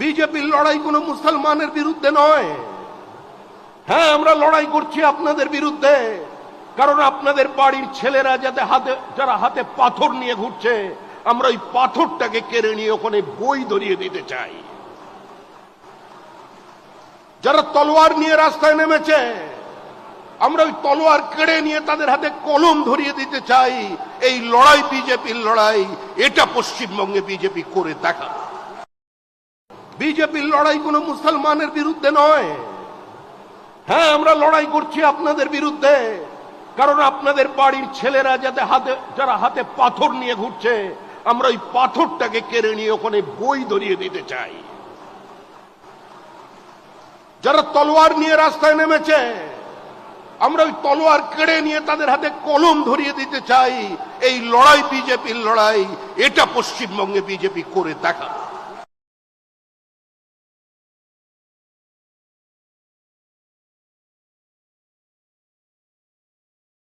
বিজেপির লড়াই কোনো মুসলমানের বিরুদ্ধে নয়। হ্যাঁ আমরা লড়াই করছি আপনাদের বিরুদ্ধে, কারণ আপনাদের বাড়ির ছেলেরা যাতে হাতে, যারা হাতে পাথর নিয়ে ঘুরছে, আমরা ওই পাথরটাকে কেড়ে নিয়ে ওখানে বই ধরিয়ে দিতে চাই। যারা তলোয়ার নিয়ে রাস্তায় নেমেছে, আমরা ওই তলোয়ার কেড়ে নিয়ে তাদের হাতে কলম ধরিয়ে দিতে চাই। এই লড়াই বিজেপির লড়াই, এটা পশ্চিমবঙ্গে বিজেপি করে দেখা বিজেপির লড়াই কোনো মুসলমানের বিরুদ্ধে নয়। হ্যাঁ আমরা লড়াই করছি আপনাদের বিরুদ্ধে, কারণ আপনাদের বাড়ির ছেলেরা যাতে হাতে, যারা হাতে পাথর নিয়ে ঘুরছে, আমরা ওই পাথরটাকে কেড়ে নিয়ে ওখানে বই ধরিয়ে দিতে চাই। যারা তলোয়ার নিয়ে রাস্তায় নেমেছে, আমরা ওই তলোয়ার কেড়ে নিয়ে তাদের হাতে কলম ধরিয়ে দিতে চাই। এই লড়াই বিজেপির লড়াই, এটা পশ্চিমবঙ্গে বিজেপি করে দেখা